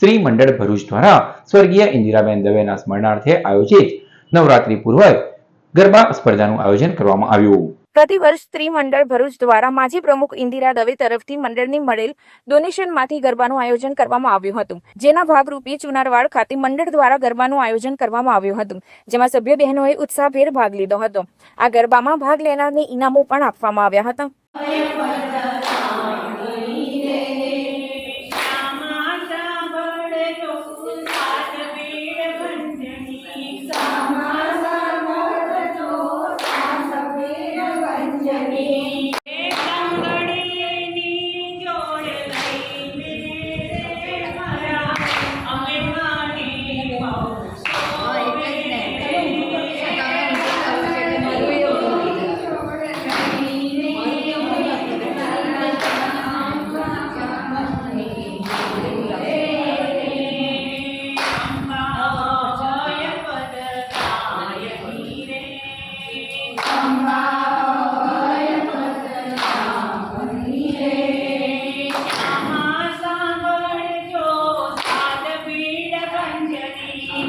શ્રી મંડળ ભરૂચ દ્વારા સ્વર્ગીય ઇન્દિરાબેન દવેના સ્મરણાર્થે આયોજિત નવરાત્રી પૂર્વ ગરબા સ્પર્ધાનું આયોજન કરવામાં આવ્યું. પ્રતિવર્ષ સ્ત્રી મંડળ ભરૂચ દ્વારા માજી પ્રમુખ ઇન્દિરા દવે તરફથી મંડળની મળેલ ડોનેશનમાંથી ગરબાનું આયોજન કરવામાં આવ્યું હતું. જેના ભાગરૂપે ચુનારવાડ ખાતે મંડળ દ્વારા ગરબાનું આયોજન કરવામાં આવ્યું હતું જેમાં સભ્ય બહેનોએ ઉત્સાહભેર ભાગ લીધો હતો. આ ગરબામાં ભાગ લેનારને ઇનામો પણ આપવામાં આવ્યા હતા. Bye.